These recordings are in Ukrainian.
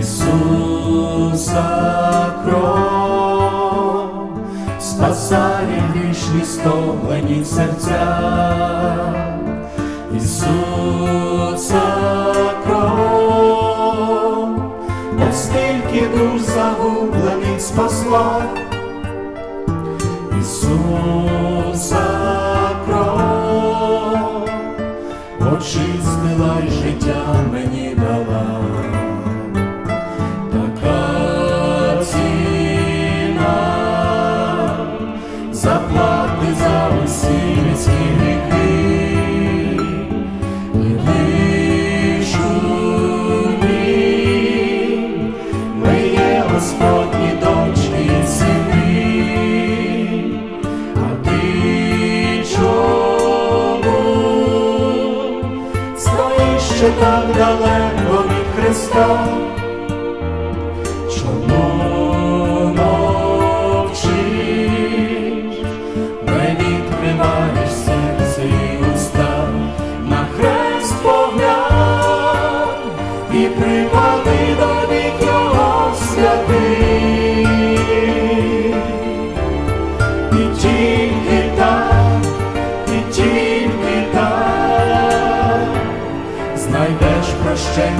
Ісуса кров. Спасає грішні стомлені серця, Ісуса кров, оскільки душ загублених спасла.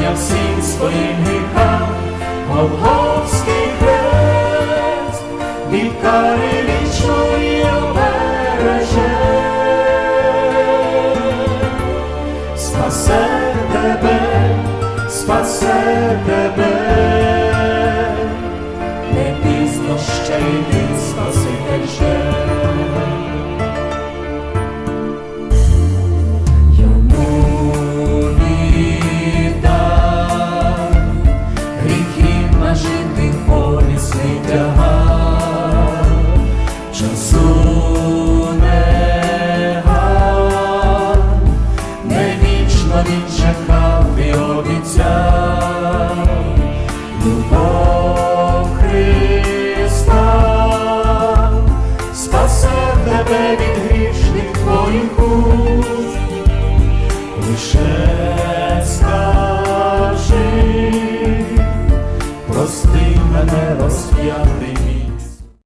віддання всім своїм гріхам, Голговський хрест від карелі. обіцяв любов.